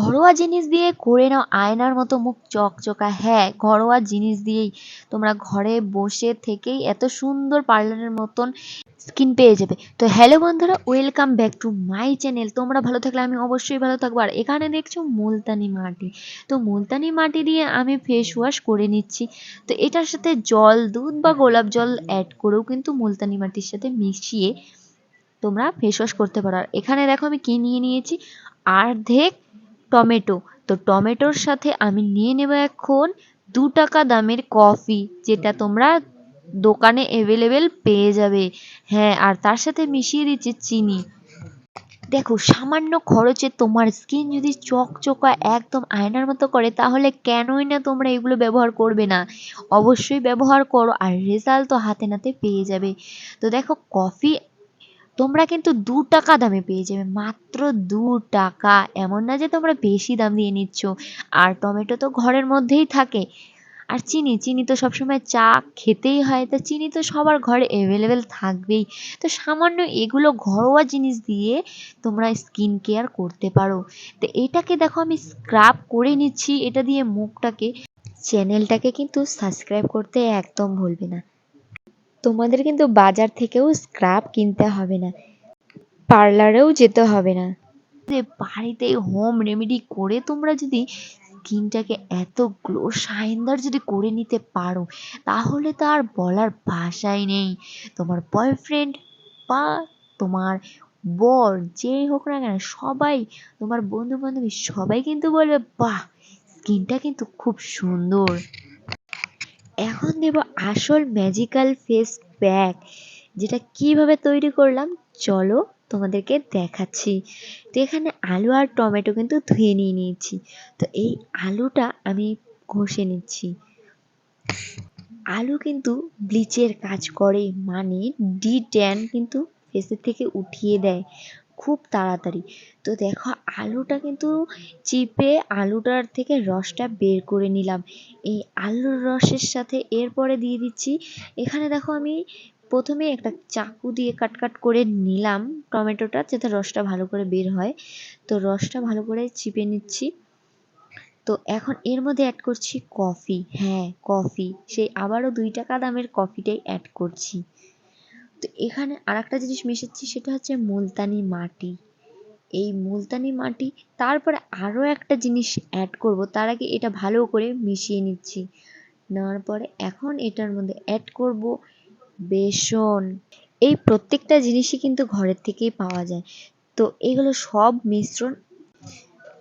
ঘরোয়া জিনিস দিয়ে করে নাও, আয়নার মতো মুখ চকচকা। হ্যাঁ ঘরোয়া জিনিস দিয়েই তোমরা ঘরে বসে থেকেই এত সুন্দর পার্লারের মতন স্কিন পেয়ে যাবে। তো হ্যালো বন্ধুরা, welcome back to my channel. তোমরা ভালো থাকলে আমি অবশ্যই ভালো থাকব। আর এখানে দেখছ মুলতানি মাটি। তো মুলতানি মাটি দিয়ে আমি ফেস ওয়াশ করে নিচ্ছি। তো এটার সাথে জল, দুধ বা গোলাপ জল অ্যাড করেও কিন্তু মুলতানি মাটির সাথে মিশিয়ে তোমরা ফেস ওয়াশ করতে পারো। আর এখানে দেখো আমি কি নিয়ে নিয়েছি? অর্ধেক টমেটো। তো টমেটোর সাথে আমি নিয়ে নেব এখন দু টাকা দামের কফি, যেটা তোমরা দোকানে অ্যাভেলেবেল পেয়ে যাবে। হ্যাঁ আর তার সাথে মিশিয়ে দিচ্ছি চিনি। দেখো, সামান্য খরচে তোমার স্কিন যদি চকচকা একদম আয়নার মতো করে, তাহলে কেনই না তোমরা এগুলো ব্যবহার করবে না? অবশ্যই ব্যবহার করো, আর রেজাল্ট তো হাতে নাতে পেয়ে যাবে। তো দেখো, কফি তোমরা কিন্তু দু টাকা দামে পেয়ে যাবে, মাত্র দু টাকা। এমন না যে তোমরা বেশি দাম দিয়ে নিচ্ছ। আর টমেটো তো ঘরের মধ্যেই থাকে। আর চিনি চিনি তো সবসময় চা খেতেই হয়, তা চিনি তো সবার ঘরে অ্যাভেলেবেল থাকবেই। তো সামান্য এগুলো ঘরোয়া জিনিস দিয়ে তোমরা স্কিন কেয়ার করতে পারো। তো এটাকে দেখো আমি স্ক্রাব করে নিচ্ছি, এটা দিয়ে মুখটাকে চ্যানেলটাকে কিন্তু সাবস্ক্রাইব করতে একদম ভুলবে না। তোমাদের কিন্তু বাজার থেকেও স্ক্রাব কিনতে হবে না। পার্লারেও যেতে হবে না। যে বাড়িতে হোম রেমেডি করে তোমরা যদি স্কিনটাকে এত গ্লো শাইনদার যদি করে নিতে পারো, তাহলে তো আর বলার ভাষাই নেই। তোমার বয়ফ্রেন্ড বা তোমার বর যেই হোক না কেন, সবাই, তোমার বন্ধু বান্ধবী সবাই কিন্তু বলবে, বাহ, স্কিনটা কিন্তু খুব সুন্দর। এখন দেব আসল ম্যাজিক্যাল ফেস প্যাক যেটা কীভাবে তৈরি করলাম, চলো তোমাদেরকে দেখাচ্ছি। তো এখানে আলু আর টমেটো কিন্তু ধুয়ে নিয়ে নিয়েছি। তো এই আলুটা আমি ঘষে নিচ্ছি। আলু কিন্তু ব্লিচের কাজ করে মানে ডি ট্যান কিন্তু ফেসের থেকে উঠিয়ে দেয়। খুব তাড়াতাড়ি। তো দেখো, আলুটা কিন্তু চিপে আলুটার থেকে রসটা বের করে নিলাম। এই আলুর রসের সাথে এরপরে দিয়ে দিচ্ছি, এখানে দেখো আমি প্রথমে একটা চাকু দিয়ে কাট কাট করে নিলাম টমেটোটা, যাতে রসটা ভালো করে বের হয়। তো রসটা ভালো করে চিপে নিচ্ছি। তো এখন এর মধ্যে অ্যাড করছি কফি। হ্যাঁ কফি। সেই আবারও দুই টাকা দামের কফিটাই অ্যাড করছি। তো এখানে আর একটা জিনিস মিশাচ্ছি সেটা হচ্ছে মুলতানি মাটি। এই মুলতানি মাটি, তারপরে আরও একটা জিনিস অ্যাড করব, তার আগে এটা ভালো করে মিশিয়ে নিচ্ছি। নেওয়ার পরে এখন এটার মধ্যে অ্যাড করব বেসন। এই প্রত্যেকটা জিনিসই কিন্তু ঘরের থেকেই পাওয়া যায়। তো এগুলো সব মিশ্রণ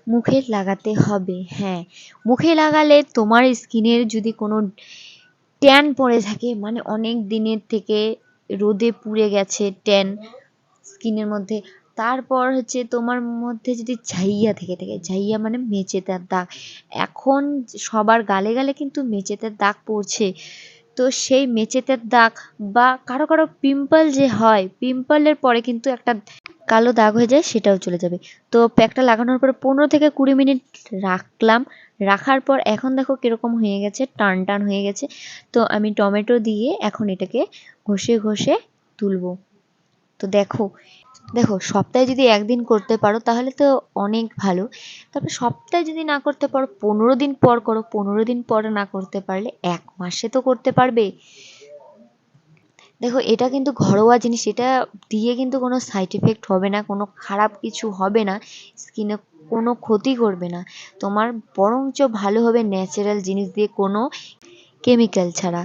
মুখে লাগাতে হবে হ্যাঁ। মুখে লাগালে তোমার স্কিনের যদি কোনো ট্যান পড়ে থাকে মানে অনেক দিনের থেকে রোদে পুড়ে গেছে ট্যান স্কিনের মধ্যে। তারপর হচ্ছে তোমার মধ্যে যদি ঝাইয়া থেকে থাকে, ঝাইয়া মানে মেচেতার দাগ। এখন সবার গালে গালে কিন্তু মেচেতার দাগ পড়ছে। তো সেই মেচেতের দাগ বা কারও কারও পিম্পল যে হয় পিম্পলের পরে কিন্তু একটা কালো দাগ হয়ে যায়, সেটাও চলে যাবে। তো প্যাকটা লাগানোর পরে পনেরো থেকে কুড়ি মিনিট রাখলাম। রাখার পর এখন দেখো কীরকম হয়ে গেছে, টান টান হয়ে গেছে। তো আমি টমেটো দিয়ে এখন এটাকে ঘষে ঘষে তুলবো। তো দেখো দেখো, সপ্তাহে যদি একদিন করতে পারো তাহলে তো অনেক ভালো। তবে সপ্তাহে যদি না করতে পারো, পনেরো দিন পর করো, পনেরো দিন পর না করতে পারলে এক মাসে তো করতে পারবে। দেখো, এটা কিন্তু ঘরোয়া জিনিস, এটা দিয়ে কিন্তু কোনো সাইড এফেক্ট হবে না, কোনো খারাপ কিছু হবে না। স্কিনে কোনো ক্ষতি করবে না। তোমার বরঞ্চ ভালো হবে ন্যাচারাল জিনিস দিয়ে কোনো কেমিক্যাল ছাড়া।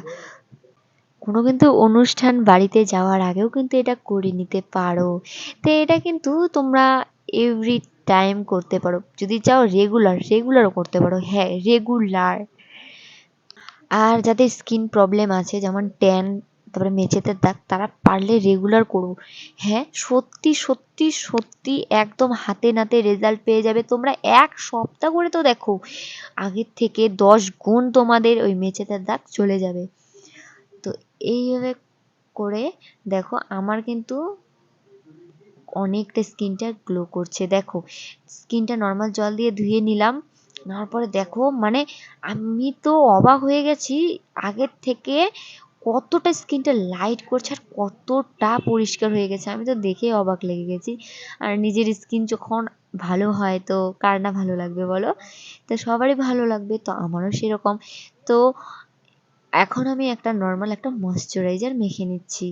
কোনো কিন্তু অনুষ্ঠান বাড়িতে যাওয়ার আগেও কিন্তু এটা করে নিতে পারো। তো এটা কিন্তু তোমরা এভরি টাইম করতে পারো। যদি চাও রেগুলার রেগুলারও করতে পারো। হ্যাঁ রেগুলার আর যাদের স্কিন প্রবলেম আছে, যেমন ট্যান তারপরে মেঝেতে দাগ তারা পারলে রেগুলার করো। হ্যাঁ সত্যি সত্যি সত্যি একদম হাতে নাতে রেজাল্ট পেয়ে যাবে। তোমরা এক সপ্তাহ করে তো দেখো, আগের থেকে দশ গুণ তোমাদের ওই মেঝেতে দাগ চলে যাবে। তো এইভাবে করে দেখো, আমার কিন্তু অনেকটা স্কিনটা গ্লো করছে। দেখো স্কিনটা নর্মাল জল দিয়ে ধুয়ে নিলাম, নেওয়ার পরে দেখো মানে আমি তো অবাক হয়ে গেছি, আগের থেকে কতটা স্কিনটা লাইট করছে আর কতটা পরিষ্কার হয়ে গেছে, আমি তো দেখেই অবাক লেগে গেছি। আর নিজের স্কিন যখন ভালো হয় তো কার না ভালো লাগবে বলো? তো সবারই ভালো লাগবে, তো আমারও সেরকম। তো এখন আমি একটা নর্মাল একটা ময়শ্চারাইজার মেখে নিচ্ছি।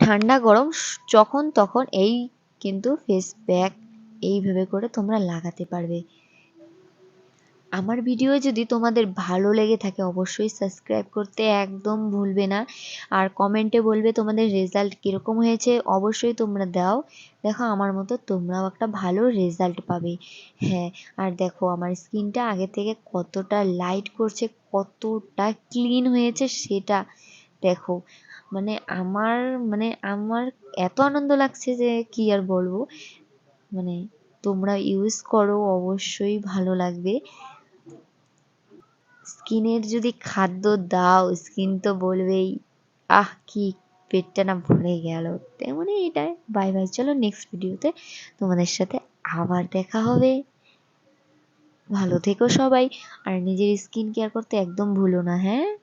ঠান্ডা, গরম যখন তখন এই কিন্তু ফেস প্যাক এইভাবে করে তোমরা লাগাতে পারবে। আমার ভিডিও যদি তোমাদের ভালো লেগে থাকে, অবশ্যই সাবস্ক্রাইব করতে একদম ভুলবে না। আর কমেন্টে বলবে তোমাদের রেজাল্ট কীরকম হয়েছে, অবশ্যই তোমরা দাও। দেখো, আমার মতো তোমরাও একটা ভালো রেজাল্ট পাবে। হ্যাঁ আর দেখো, আমার স্কিনটা আগে থেকে কতটা লাইট করছে, কতটা ক্লিন হয়েছে সেটা দেখো। মানে আমার মানে আমার এত আনন্দ লাগছে যে কি আর বলব। মানে তোমরা ইউজ করো, অবশ্যই ভালো লাগবে। স্কিনের যদি খাদ্য দাও, স্কিন তো বলবেই, আহ, কি পেটটা না ভরে গেল। তেমনই এটাই বাই বাই। চলো নেক্সট ভিডিওতে তোমাদের সাথে আবার দেখা হবে। ভালো থেকো সবাই। আর নিজের স্কিন কেয়ার করতে একদম ভুলো না হ্যাঁ?